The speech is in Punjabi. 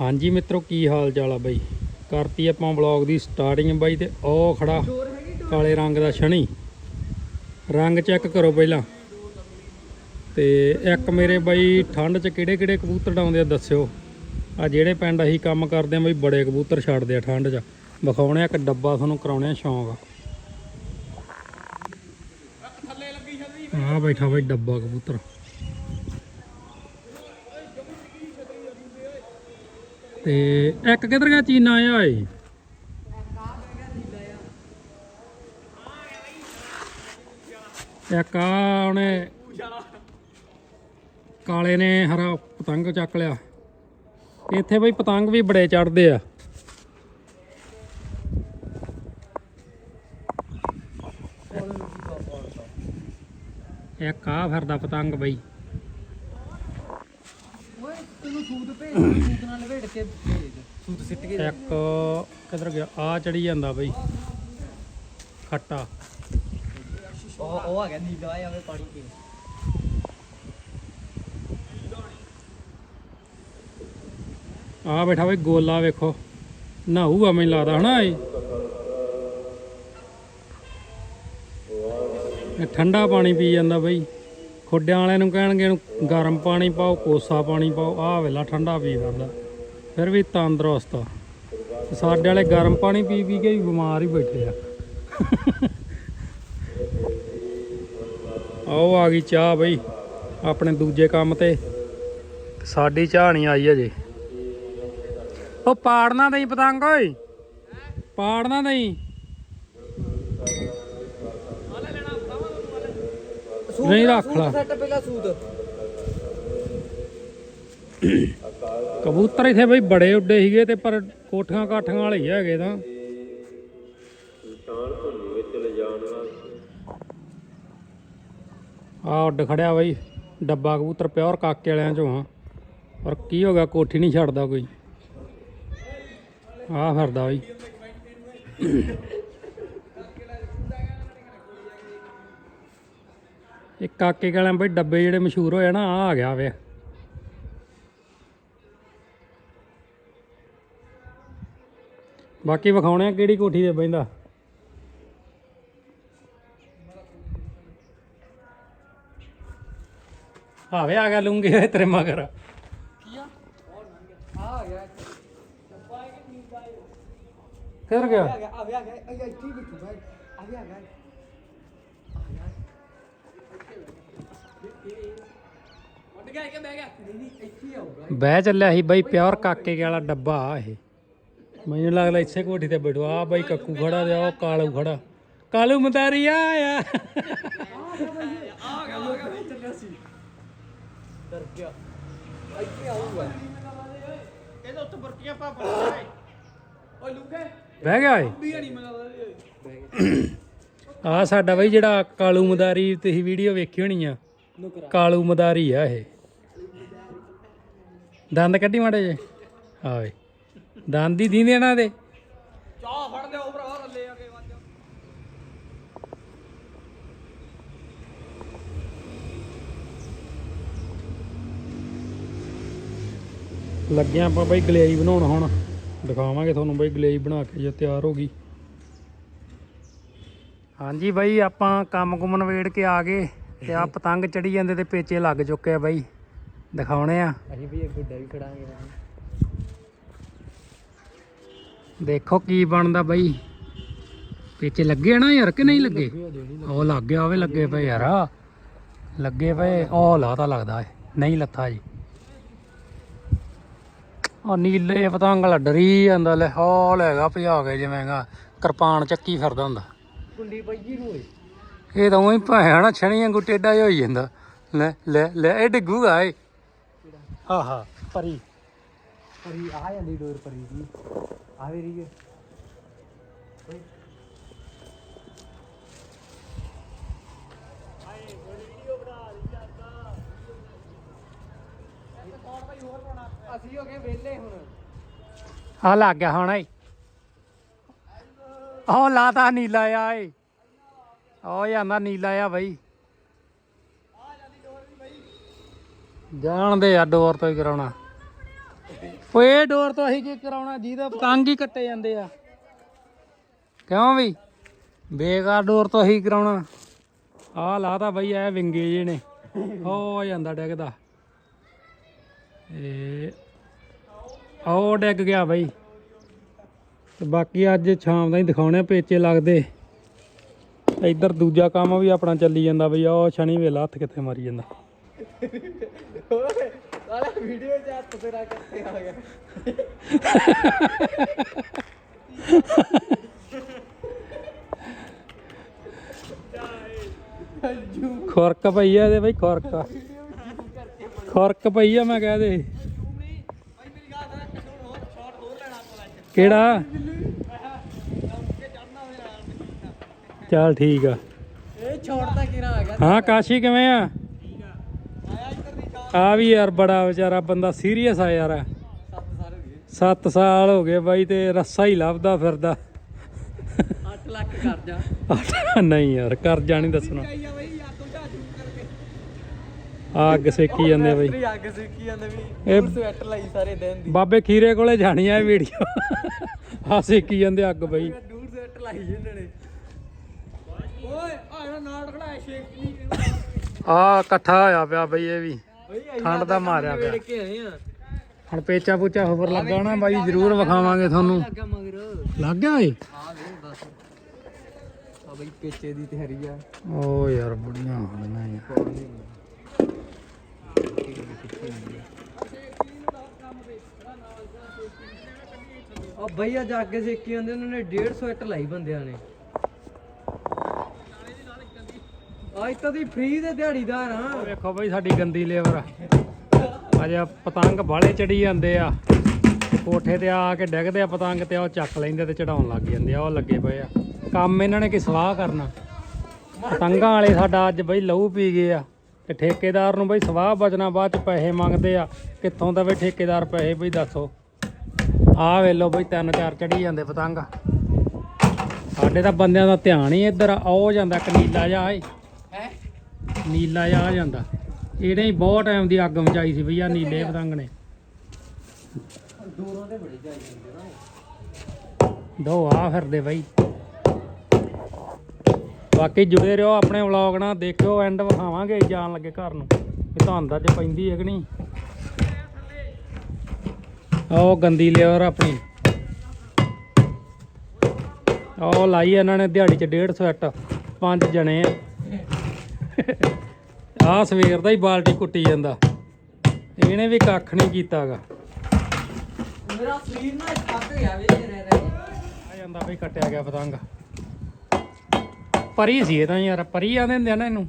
ਹਾਂਜੀ ਮਿੱਤਰੋ, ਕੀ ਹਾਲ ਚਾਲ ਆ ਬਾਈ? ਕਰਤੀ ਆਪਾਂ ਵਲੌਗ ਦੀ ਸਟਾਰਟਿੰਗ ਬਾਈ ਤੇ ਉਹ ਖੜਾ ਕਾਲੇ ਰੰਗ ਦਾ ਸ਼ਣੀ ਰੰਗ ਚੈੱਕ ਕਰੋ ਪਹਿਲਾਂ। ਤੇ ਇੱਕ ਮੇਰੇ ਬਾਈ ਠੰਡ 'ਚ ਕਿਹੜੇ ਕਿਹੜੇ ਕਬੂਤਰ ਡਾਉਂਦੇ ਆ ਦੱਸਿਓ। ਆ ਜਿਹੜੇ ਪਿੰਡ ਅਸੀਂ ਕੰਮ ਕਰਦੇ ਆ ਬਾਈ, ਬੜੇ ਕਬੂਤਰ ਛੱਡਦੇ ਆ ਠੰਡ 'ਚ। ਵਿਖਾਉਣੇ ਆ ਇੱਕ ਡੱਬਾ, ਤੁਹਾਨੂੰ ਕਰਾਉਣੇ ਆ ਸ਼ੌਂਕ। ਆ ਆ ਬੈਠਾ ਬਾਈ ਡੱਬਾ ਕਬੂਤਰ। ਤੇ ਇੱਕ ਕਿੱਧਰ ਗਿਆ ਚੀਨਾ ਆਇਆ ਏ ਇੱਕ ਆ ਉਹਨੇ ਕਾਲੇ ਨੇ ਹਰਾ ਪਤੰਗ ਚੱਕ ਲਿਆ। ਇੱਥੇ ਬਈ ਪਤੰਗ ਵੀ ਬੜੇ ਚੜਦੇ ਆ। ਇੱਕ ਆ ਫਿਰਦਾ ਪਤੰਗ ਬਈ ਓਏ ਤੈਨੂੰ ਸੂਤ ਭੇਜ ਸੂਤ ਨਾਲ ਲਵੇਟ ਕੇ ਭੇਜ ਸੂਤ ਸਿੱਟ ਕੇ ਇੱਕ ਕਿੱਧਰ ਗਿਆ? ਆ ਚੜੀ ਜਾਂਦਾ ਬਈ। ਖੱਟਾ। ਉਹ ਉਹ ਆ ਗਿਆ ਨੀਲਾ ਆ ਵੇ ਪਾਣੀ ਪੀ ਆ ਬੈਠਾ ਬਈ ਗੋਲਾ ਵੇਖੋ। ਨਹਾਊਗਾ ਮੈਨੂੰ ਲੱਗਦਾ ਹਨਾ ਇਹ? ਇਹ ਠੰਡਾ ਪਾਣੀ ਪੀ ਜਾਂਦਾ ਬਈ। ਖੁੱਡਿਆਂ ਵਾਲਿਆਂ ਨੂੰ ਕਹਿਣਗੇ ਇਹਨੂੰ ਗਰਮ ਪਾਣੀ ਪਾਓ, ਕੋਸਾ ਪਾਣੀ ਪਾਓ, ਆਹ ਵੇਲਾ ਠੰਡਾ ਪੀ ਕਰਦਾ ਫਿਰ ਵੀ ਤੰਦਰੁਸਤ ਆ। ਸਾਡੇ ਵਾਲੇ ਗਰਮ ਪਾਣੀ ਪੀ ਪੀ ਕੇ ਵੀ ਬਿਮਾਰ ਹੀ ਬੈਠੇ ਆ। ਆਓ ਆ ਗਈ ਚਾਹ ਬਈ, ਆਪਣੇ ਦੂਜੇ ਕੰਮ ਤੇ। ਤੇ ਸਾਡੀ ਚਾਹ ਨਹੀਂ ਆਈ ਅਜੇ। ਉਹ ਪਾੜਨਾ ਨਹੀਂ ਪਤੰਗ ਓਏ। ਪਾੜਨਾ ਨਹੀਂ ਨਹੀਂ ਰੱਖ ਲਾ। ਸੈੱਟ ਪਹਿਲਾਂ ਸੂਤ ਕਬੂਤਰ ਇਥੇ ਬਈ ਬੜੇ ਉੱਡੇ ਸੀਗੇ ਤੇ ਪਰ ਕੋਠੀਆਂ ਕਾਠੀਆਂ ਵਾਲੇ ਹੀ ਹੈਗੇ ਤਾਂ। ਆ ਉੱਡ ਖੜਿਆ ਬਈ ਡੱਬਾ ਕਬੂਤਰ ਪਿਓਰ ਕਾਕੇ ਵਾਲਿਆਂ ਚੋਂ ਆ। ਪਰ ਕੀ ਹੋ ਗਿਆ ਕੋਠੀ ਨਹੀਂ ਛੱਡਦਾ ਕੋਈ। ਆ ਫਿਰਦਾ ਬਈ। ਇਹ ਕਾਕੇ ਵਾਲਿਆਂ ਬਈ ਡੱਬੇ ਜਿਹੜੇ ਮਸ਼ਹੂਰ ਹੋਏ ਨਾ ਆ ਆ ਗਿਆ ਵੇ। ਬਾਕੀ ਵਿਖਾਉਣੇ ਆ ਕਿਹੜੀ ਕੋਠੀ ਤੇ ਬੈਂਦਾ ਆਵੇ ਆ ਗਿਆ ਲੂੰਗੇ ਤੇਰੇ ਮਗਰ। ਆ? ਆ ਗਿਆ। ਆ ਗਿਆ ਆ ਗਿਆ ਆ ਗਿਆ। ਇੱਥੇ ਹੀ ਬਿਠੂ ਭਾਈ ਆ ਗਿਆ। ਆ ਗਿਆ। ਗਿਆ ਕਿ ਬਹਿ ਗਿਆ। ਨਹੀਂ ਨਹੀਂ ਇੱਥੇ ਹੀ ਆਊਗਾ ਬਹਿ ਚੱਲਿਆ ਸੀ ਬਈ ਪਿਓਰ ਕਾਕੇ ਵਾਲਾ ਡੱਬਾ ਆ ਇਹ। ਮੈਨੂੰ ਲੱਗਦਾ ਇੱਥੇ ਕੋਠੀ ਤੇ ਬੈਠੋ ਆ ਬਈ ਕੱਕੂ ਖੜਾ ਤੇ ਉਹ ਕਾਲੂ ਖੜਾ। ਕਾਲੂ ਮਤਾਰੀ ਆ ਆ ਡਰ ਗਿਆ। ਇੱਥੇ ਆਊਗਾ। ਇਹਦੇ ਉੱਤੇ ਬਰਕੀਆਂ ਪਾ ਪਾ। ਓਏ ਲੁਕੇ ਬਹਿ ਗਿਆ ਏ। ਵੀ ਨਹੀਂ ਮਗਾ ਆ ਸਾਡਾ ਬਈ ਜਿਹੜਾ ਕਾਲੂ ਮਦਾਰੀ ਤੁਸੀਂ ਵੀਡੀਓ ਵੇਖੀ ਹੋਣੀ ਆ ਕਾਲੂ ਮਦਾਰੀ ਆ ਇਹ। ਦੰਦ ਕੱਢੀ ਮਾੜੇ ਜੇ ਆਵੇ। ਦੰਦ ਹੀ ਦੀਂਦੇ ਇਹਨਾਂ ਦੇ ਚਾਹ ਫੜ ਲਿਓ ਭਰਾ ਥੱਲੇ ਆ ਕੇ ਵੱਜ ਲੱਗਿਆ ਆਪਾਂ ਬਈ ਗਲੇਈ ਬਣਾਉਣ ਹੁਣ। ਦਿਖਾਵਾਂਗੇ ਤੁਹਾਨੂੰ ਬਈ ਗਲੇਈ ਬਣਾ ਕੇ ਜੇ ਤਿਆਰ ਹੋ ਗਈ। ਹਾਂਜੀ ਬਈ ਆਪਾਂ ਕੰਮ ਕੁਮ ਨਵੇੜ ਕੇ ਆ ਗਏ ਤੇ ਆ ਪਤੰਗ ਚੜੀ ਜਾਂਦੇ ਤੇ ਪੇਚੇ ਲੱਗ ਚੁੱਕੇ ਆ ਬਈ। ਦਿਖਾਉਣੇ ਆ। ਅਸੀਂ ਵੀ ਇੱਕ ਗੁੱਡਾ ਵੀ ਖੜਾਂਗੇ ਦੇਖੋ ਕੀ ਬਣਦਾ ਬਈ। ਪੇਚੇ ਲੱਗੇ ਆ ਨਾ ਯਾਰ ਕਿ ਨਹੀਂ ਲੱਗੇ? ਉਹ ਲੱਗ ਗਿਆ ਓਵੇ ਲੱਗੇ ਪਏ ਯਾਰ। ਲੱਗੇ ਪਏ ਉਹ ਲਾਤਾ ਲੱਗਦਾ ਏ ਨਹੀਂ ਲੱਥਾ ਜੀ। ਉਹ ਨੀਲੇ ਪਤੰਗ ਡਰੀ ਜਾਂਦਾ ਲੈ ਹਾਲ ਹੈਗਾ ਭਜਾ ਕੇ ਜਿਵੇਂਗਾ ਕਿਰਪਾਨ ਚੱਕੀ ਫਿਰਦਾ ਹੁੰਦਾ। ਕੁੰਡੀ ਪਈਜੀ ਨੂੰ ਇਹ। ਤਾਂ ਉਹੀ ਨਾ ਛਣੀਆਂ ਗੁ ਟੇਡਾ ਜਿਹਾ ਹੋਈ ਜਾਂਦਾ। ਲੈ ਲੈ ਲੈ ਇਹ ਡਿੱਗੂਗਾ ਏ ਆਹਾ ਪਰੀ। ਪਰੀ ਆ ਜਾਂਦੀ ਡੋਰ ਪਰੀ ਦੀ ਆ ਵੀ ਰਹੀ ਹੈ ਅਸੀਂ ਹੋ ਗਏ ਵਿਹਲੇ ਹੁਣ। ਆ ਲੱਗ ਗਿਆ ਹੁਣ ਏ ਉਹ ਲਾਤਾ ਨੀਲਾ ਆ ਏ ਉਹ ਜਾਂਦਾ ਨੀਲਾ ਆ ਬਈ। ਜਾਣਦੇ ਆ ਡੋਰ ਤੋਂ ਹੀ ਕਰਾਉਣਾ। ਓਏ ਡੋਰ ਤੋਂ ਅਸੀਂ ਕੀ ਕਰਾਉਣਾ? ਜਿਹਦਾ ਪਤੰਗ ਹੀ ਕੱਟੇ ਜਾਂਦੇ ਆ। ਕਿਉਂ ਵੀ? ਬੇਕਾਰ ਡੋਰ ਤੋਂ ਅਸੀਂ ਕਰਾਉਣਾ। ਆਹ ਲਾਤਾ ਬਈ ਐ ਵਿੰਗੇ ਜੇ ਨੇ। ਹੋ ਜਾਂਦਾ ਡਿੱਗਦਾ। ਇਹ ਉਹ ਡਿੱਗ ਗਿਆ ਬਈ। ਤੇ ਬਾਕੀ ਅੱਜ ਸ਼ਾਮ ਦਾ ਹੀ ਦਿਖਾਉਣੇ ਆ, ਪੇਚੇ ਲੱਗਦੇ। ਇੱਧਰ ਦੂਜਾ ਕੰਮ ਵੀ ਆਪਣਾ ਚੱਲੀ ਜਾਂਦਾ ਬਈ ਆਹ ਸ਼ਨੀ ਵੇਲਾ ਹੱਥ ਕਿੱਥੇ ਮਾਰੀ ਜਾਂਦਾ। ਓਏ ਸਾਲੇ ਵੀਡੀਓ ਚ ਹੱਥ ਤੇਰਾ ਕਿੱਥੇ ਆ ਗਿਆ? ਖੁਰਕ ਪਈ ਆ ਇਹਦੇ ਬਈ ਖੁਰਕ। ਖੁਰਕ ਪਈ ਆ ਮੈਂ ਕਹਿ ਦੇ। ਕਿਹੜਾ? ਚੱਲ ਠੀਕ ਆ। ਇਹ ਛੋੜ ਤਾਂ ਕਿਰਾ ਆ ਗਿਆ? ਹਾਂ ਕਾਸ਼ੀ ਕਿਵੇਂ ਆ ਆਇਆ ਇੱਧਰ ਦੀ ਚਾਲ ਆ ਵੀ ਯਾਰ ਬੜਾ ਵਿਚਾਰਾ ਬੰਦਾ ਸੀਰੀਅਸ ਆ ਯਾਰ। ਸੱਤ 7 ਸਾਰੇ ਹੋ ਗਏ ਸਾਲ ਹੋ ਗਏ ਬਾਈ ਤੇ ਰੱਸਾ ਹੀ ਲੱਭਦਾ ਫਿਰਦਾ। 8 ਲੱਖ ਕਰ ਜਾ। ਨਹੀਂ ਯਾਰ ਕਰ ਜਾਣੀ ਦੱਸਣਾ। ਅੱਗ ਸੇਕੀ ਜਾਂਦੇ ਬਾਈ। ਅੱਗ ਸਿੱਕੀ ਜਾਂਦੇ ਵੀ ਇਹ- ਇਹ ਸਵੈਟ ਲਾਈ ਸਾਰੇ ਦਿਨ ਦੀ। ਬਾਬੇ ਖੀਰੇ ਕੋਲੇ ਜਾਣੀ ਆ ਇਹ ਵੀਡੀਓ ਆ ਸੇਕੀ ਜਾਂਦੇ ਅੱਗ ਬਾਈ। ਦੂਰ ਸਵੈਟ ਲਾਈ ਜਾਂਦੇ ਨੇ। ਓਏ ਆ ਨਾਲ ਖੜਾਇਆ ਸ਼ੇਕ ਨਹੀਂ ਆ ਇਕੱਠਾ ਹੋਇਆ ਪਿਆ ਬਈ ਇਹ ਵੀ। ਠੰਡ ਦਾ ਮਾਰਿਆ ਪਿਆ। ਵੇੜ ਕੇ ਆਏ ਆ। ਹੁਣ ਪੇਚਾ ਪੂਚਾ ਹੋਰ ਲੱਗਾ ਨਾ ਬਾਈ ਜ਼ਰੂਰ ਵਿਖਾਵਾਂਗੇ ਤੁਹਾਨੂੰ। ਲੱਗਾ ਮਗਰ। ਲੱਗ ਗਿਆ ਏ? ਆ ਵੇ ਬਸ। ਆ ਬਈ ਪੇਚੇ ਦੀ ਤਿਆਰੀ ਆ। ਓ ਯਾਰ ਬੁੜੀਆਂ ਅੱਜ ਅੱਗੇ ਸੇਕੀ ਜਾਂਦੇ ਉਹਨਾਂ ਨੇ 150 ਇੱਟ ਲਾਈ ਬੰਦਿਆਂ ਨੇ। ਅੱਜ ਤਾਂ ਦੀ ਫ੍ਰੀ ਦੇ ਦਿਹਾੜੀਦਾਰ ਆ ਵੇਖੋ ਬਈ ਸਾਡੀ ਗੰਦੀ ਲੇਬਰ। ਅਜੇ ਪਤੰਗ ਬਾਲੇ ਚੜੀ ਜਾਂਦੇ ਆ। ਕੋਠੇ ਤੇ ਆ ਕੇ ਡਿੱਗਦੇ ਆ ਪਤੰਗ ਤੇ, ਉਹ ਚੱਕ ਲੈਂਦੇ ਤੇ ਚੜਾਉਣ ਲੱਗ ਜਾਂਦੇ ਆ, ਉਹ ਲੱਗੇ ਪਏ ਆ। ਕੰਮ ਇਹਨਾਂ ਨੇ ਕੀ ਸਵਾਹ ਕਰਨਾ? ਪਤੰਗਾਂ ਵਾਲੇ ਸਾਡਾ ਅੱਜ ਬਈ ਲਹੂ ਪੀ ਗਏ ਆ। ਤੇ ਠੇਕੇਦਾਰ ਨੂੰ ਬਈ ਸਵਾਹ ਬਚਣਾ, ਬਾਅਦ ਚ ਪੈਸੇ ਮੰਗਦੇ ਆ। ਕਿੱਥੋਂ ਦਾ ਬਈ ਠੇਕੇਦਾਰ ਪੈਸੇ, ਬਈ ਦੱਸੋ। ਆ ਵੇਲੋ ਬਈ, ਤਿੰਨ ਚਾਰ ਚੜੀ ਜਾਂਦੇ ਪਤੰਗ। ਸਾਡੇ ਤਾਂ ਬੰਦਿਆਂ ਦਾ ਧਿਆਨ ਹੀ ਇੱਧਰ ਆ, ਉਹ ਜਾਂਦਾ ਕਨੀਲਾ ਨੀਲਾ ਜਿਹਾ ਏ ਨੀਲਾ ਜਿਹਾ ਆ ਜਾਂਦਾ। ਇਹਨੇ ਹੀ ਬਹੁਤ ਟਾਈਮ ਦੀ ਅੱਗ ਮਚਾਈ ਸੀ ਭਈਆ ਨੀਲੇ ਪਤੰਗ ਨੇ। ਦੂਰੋਂ ਦੇ ਬੜੇ ਜਾਈ ਜਾਂਦੇ ਨਾ ਦੋ ਆ ਫਿਰਦੇ ਬਾਈ। ਬਾਕੀ ਜੁੜੇ ਰਹੋ ਆਪਣੇ ਵਲੌਗ ਨਾਲ ਦੇਖਿਓ ਐਂਡ ਵਿਖਾਵਾਂਗੇ ਜਾਣ ਲੱਗੇ ਘਰ ਨੂੰ। ਵੀ ਤੁਹਾਨੂੰ ਤਾਂ ਚ ਪੈਂਦੀ ਹੈ ਕਿ ਨਹੀਂ? ਉਹ ਗੰਦੀ ਲਿਓਰ ਆਪਣੀ। ਉਹ ਲਾਈ ਇਹਨਾਂ ਨੇ ਦਿਹਾੜੀ ਚ 150 ਇੱਟ। ਪੰਜ ਜਣੇ ਆ। ਆ ਸਵੇਰ ਦਾ ਹੀ ਬਾਲਟੀ ਕੁੱਟੀ ਜਾਂਦਾ। ਇਹਨੇ ਵੀ ਕੱਖ ਨਹੀਂ ਕੀਤਾਗਾ। ਮੇਰਾ ਸਰੀਰ ਨਾ ਥੱਕ ਗਿਆ ਵੇ ਰਹਿ ਰਹਿ। ਆ ਜਾਂਦਾ ਬਈ ਕੱਟਿਆ ਗਿਆ ਪਤੰਗ। ਪਰੀ ਸੀ ਇਹ ਤਾਂ ਯਾਰ ਪਰੀ ਆਂਦੇ ਹੁੰਦੇ ਆ ਨਾ ਇਹਨੂੰ।